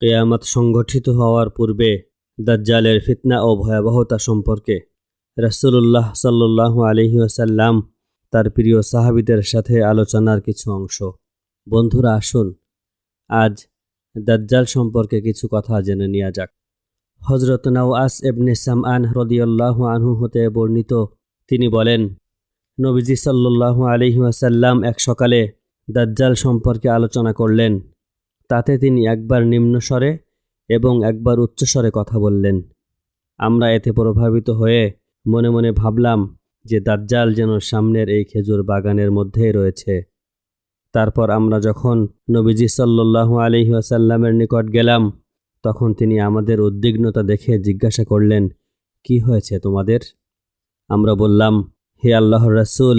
কেয়ামত সংগঠিত হওয়ার পূর্বে দাজ্জালের ফিতনা ও ভয়াবহতা সম্পর্কে রাসূলুল্লাহ সাল্লু আলহি ওসাল্লাম তার প্রিয় সাহাবিদের সাথে আলোচনার কিছু অংশ। বন্ধুরা, আসুন আজ দাজ্জাল সম্পর্কে কিছু কথা জেনে নেওয়া যাক। হজরত নওয়াস এবনে সামআন হ্রদিয়াল্লাহ আনহু হতে বর্ণিত, তিনি বলেন, নবীজি সাল্লু আলহি ওয়াসাল্লাম এক সকালে দাজ্জাল সম্পর্কে আলোচনা করলেন। তাতে তিনি একবার নিম্ন স্বরে এবং একবার উচ্চস্বরে কথা বললেন। আমরা এতে প্রভাবিত হয়ে মনে মনে ভাবলাম যে দাজ্জাল যেন সামনের এই খেজুর বাগানের মধ্যেই রয়েছে। তারপর আমরা যখন নবীজি সাল্লু আলহি আসাল্লামের নিকট গেলাম, তখন তিনি আমাদের উদ্বিগ্নতা দেখে জিজ্ঞাসা করলেন, কি হয়েছে তোমাদের? আমরা বললাম, হে আল্লাহর রাসূল,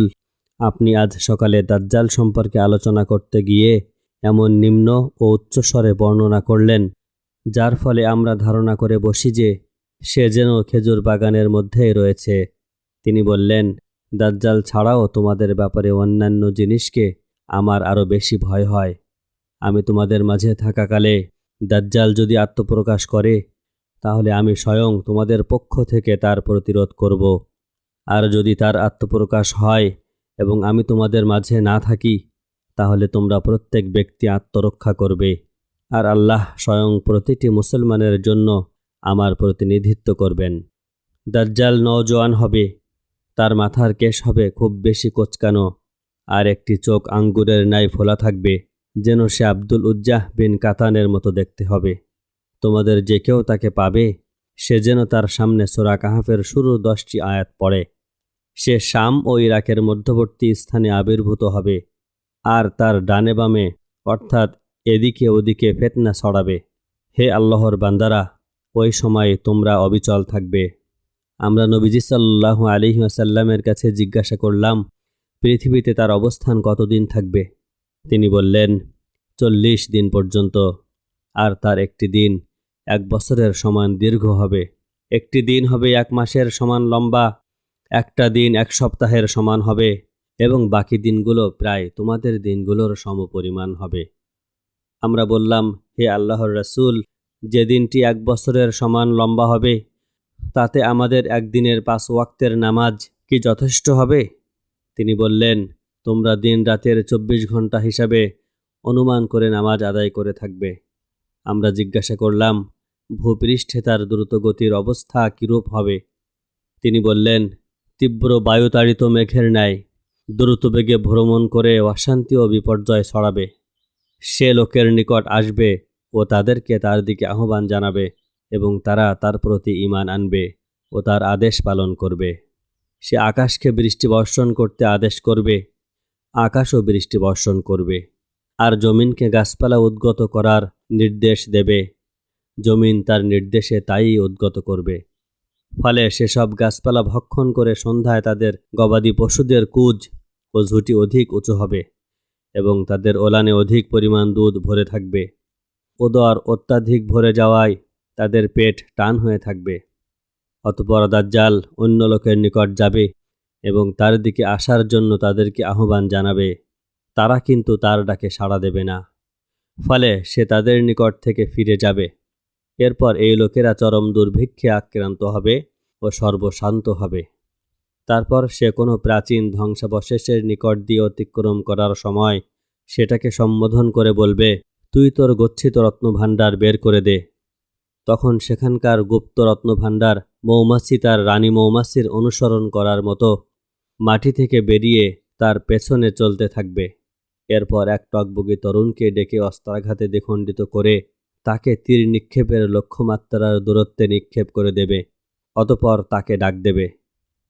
আপনি আজ সকালে দাজ্জাল সম্পর্কে আলোচনা করতে গিয়ে এমন নিম্ন ও উচ্চস্বরে বর্ণনা করলেন, যার ফলে আমরা ধারণা করে বসি যে সে যেন খেজুর বাগানের মধ্যেই রয়েছে। তিনি বললেন, দাজ্জাল ছাড়াও তোমাদের ব্যাপারে অন্যান্য জিনিসকে আমার আরও বেশি ভয় হয়। আমি তোমাদের মাঝে থাকাকালে দাজ্জাল যদি আত্মপ্রকাশ করে, তাহলে আমি স্বয়ং তোমাদের পক্ষ থেকে তার প্রতিরোধ করব। আর যদি তার আত্মপ্রকাশ হয় এবং আমি তোমাদের মাঝে না থাকি তাহলে তোমরা প্রত্যেক ব্যক্তি আত্মরক্ষা করবে। আর আল্লাহ স্বয়ং প্রতিটি মুসলমানের জন্য আমার প্রতিনিধিত্ব করবেন। দাজ্জাল নওজোয়ান হবে। তার মাথার কেশ হবে খুব বেশি কোচকানো। আর একটি চোখ আঙ্গুরের ন্যায় ফোলা থাকবে, যেন সে আব্দুল উজ্জাহ বিন কাতানের মতো দেখতে হবে। তোমাদের যে কেউ তাকে পাবে, সে যেন তার সামনে সোরা কাহাফের শুরু দশটি আয়াত পড়ে। সে শাম ও ইরাকের মধ্যবর্তী স্থানে আবির্ভূত হবে। আর তার ডানে বামে, অর্থাৎ এদিকে ওদিকে ফেতনা ছড়াবে। হে আল্লাহর বান্দারা, ওই সময় তোমরা অবিচল থাকবে। আমরা নবীজি সাল্লাহু আলিহি আসাল্লামের কাছে জিজ্ঞাসা করলাম, পৃথিবীতে তার অবস্থান কতদিন থাকবে? তিনি বললেন, চল্লিশ দিন পর্যন্ত। আর তার একটি দিন, এক বছরের সমান দীর্ঘ হবে। একটি দিন হবে এক মাসের সমান লম্বা, একটা দিন এক সপ্তাহের সমান হবে। এবং বাকি দিনগুলো প্রায় তোমাদের দিনগুলোর সমপরিমাণ হবে। আমরা বললাম, হে আল্লাহর রাসূল, যে দিনটি এক বছরের সমান লম্বা হবে, তাতে আমাদের একদিনের পাঁচ ওয়াক্তের নামাজ কি যথেষ্ট হবে? তিনি বললেন, তোমরা দিন রাতের চব্বিশ ঘণ্টা হিসাবে অনুমান করে নামাজ আদায় করে থাকবে। আমরা জিজ্ঞাসা করলাম, ভূপৃষ্ঠে তার দ্রুতগতির অবস্থা কীরূপ হবে? তিনি বললেন, তীব্র বায়ুতাড়িত মেঘের ন্যায় দ্রুত বেগে ভ্রমণ করে অশান্তি ও বিপর্যয় ছড়াবে। সে লোকের নিকট আসবে ও তাদেরকে তার দিকে আহ্বান জানাবে এবং তারা তার প্রতি ইমান আনবে ও তার আদেশ পালন করবে। সে আকাশকে বৃষ্টি বর্ষণ করতে আদেশ করবে, আকাশও বৃষ্টি বর্ষণ করবে। আর জমিনকে গাছপালা উদ্গত করার নির্দেশ দেবে। জমিন তার নির্দেশে তাই উদ্গত করবে। ফলে সেসব গাছপালা ভক্ষণ করে সন্ধ্যায় তাদের গবাদি পশুদের কুজ ও ঝুঁটি অধিক উঁচু হবে এবং তাদের ওলানে অধিক পরিমাণ দুধ ভরে থাকবে। উদর অত্যাধিক ভরে যাওয়ায় তাদের পেট টান হয়ে থাকবে। অতপর দাজ্জাল অন্য লোকের নিকট যাবে এবং তার দিকে আসার জন্য তাদেরকে আহ্বান জানাবে। তারা কিন্তু তার ডাকে সাড়া দেবে না। ফলে সে তাদের নিকট থেকে ফিরে যাবে। এরপর এই লোকেরা চরম দুর্ভিক্ষে আক্রান্ত হবে ও সর্বশান্ত হবে। তারপর সে কোনো প্রাচীন ধ্বংসাবশেষের নিকট দিয়ে অতিক্রম করার সময় সেটাকে সম্বোধন করে বলবে, তুই তোর গচ্ছিত রত্নভাণ্ডার বের করে দে। তখন সেখানকার গুপ্ত রত্নভাণ্ডার মৌমাছি তার রানী মৌমাছির অনুসরণ করার মতো মাটি থেকে বেরিয়ে তার পেছনে চলতে থাকবে। এরপর এক টকবগি তরুণকে ডেকে অস্ত্রাঘাতে দ্বিখণ্ডিত করে তাকে তীর নিক্ষেপের লক্ষ্যমাত্রার দূরত্বে নিক্ষেপ করে দেবে, অতপর তাকে ডাক দেবে।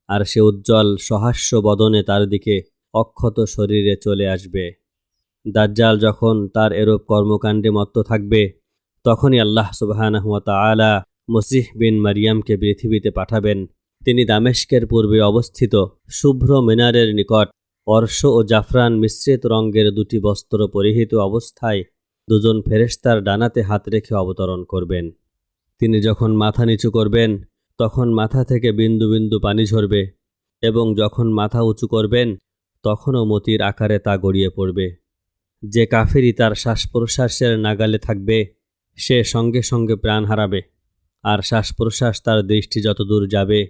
আর সে উজ্জ্বল সহাস্য বদনে তার দিকে অক্ষত শরীরে চলে আসবে। দাজ্জাল যখন তার এরূপ কর্মকাণ্ডে মত্ত থাকবে, তখনই আল্লাহ সুবাহানহুয়া তালা মসিহ বিন মারিয়ামকে পৃথিবীতে পাঠাবেন। তিনি দামেস্কের পূর্বে অবস্থিত শুভ্র মিনারের নিকট অর্শ ও জাফরান মিশ্রিত রঙ্গের দুটি বস্ত্র পরিহিত অবস্থায় দুজন ফেরেস্তার ডানাতে হাত রেখে অবতরণ করবেন। তিনি যখন মাথা নিচু করবেন তখন মাথা থেকে বিন্দু বিন্দু পানি ঝরবে এবং যখন মাথা উঁচু করবেন, তখনও মতির আকারে তা গড়িয়ে পড়বে। যে কাফেরি তার শ্বাস প্রশ্বাসের নাগালে থাকবে, সে সঙ্গে সঙ্গে প্রাণ হারাবে, আর শ্বাস প্রশ্বাস তার দৃষ্টি যত দূর যাবে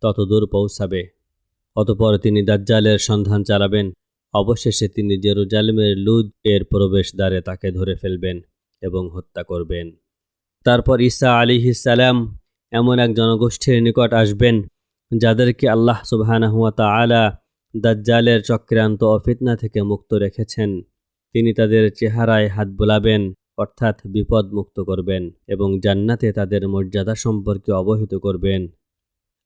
তত দূর পৌঁছাবে। অতপর তিনি দাজ্জালের সন্ধান চালাবেন, অবশেষে তিনি জেরুজালেমের লুদ এর প্রবেশদ্বারে তাকে ধরে ফেলবেন এবং হত্যা করবেন। তারপর ঈসা আলী সালাম এমন এক জনগোষ্ঠীর নিকট আসবেন, যাদেরকে আল্লাহ সুবাহানাহুয়া তাআলা দাজ্জালের চক্রান্ত ও ফিতনা থেকে মুক্ত রেখেছেন। তিনি তাদের চেহারায় হাত বোলাবেন, অর্থাৎ বিপদ মুক্ত করবেন এবং জান্নাতে তাদের মর্যাদা সম্পর্কে অবহিত করবেন।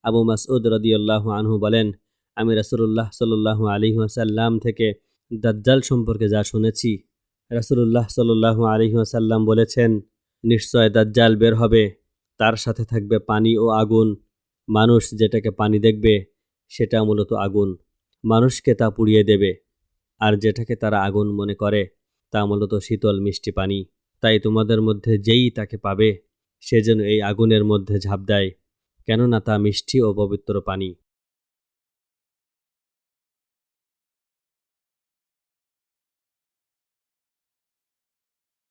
আবু মাসউদ রদিয়াল্লাহু আনহু বলেন, আমি রাসূলুল্লাহ সাল্লাল্লাহু আলাইহি ওয়াসাল্লাম থেকে দাজ্জাল সম্পর্কে যা শুনেছি, রাসূলুল্লাহ সাল্লাল্লাহু আলাইহি ওয়াসাল্লাম বলেছেন, নিশ্চয় দাজ্জাল বের হবে। তার সাথে থাকবে পানি ও আগুন। মানুষ যেটাকে পানি দেখবে, সেটা মূলত আগুন। মানুষকে তা পুড়িয়ে দেবে। আর যেটাকে তারা আগুন মনে করে, তা মূলত শীতল মিষ্টি পানি। তাই তোমাদের মধ্যে যেই তাকে পাবে, সে যেন এই আগুনের মধ্যে ঝাঁপ দেয়। কেননা তা মিষ্টি ও পবিত্র পানি।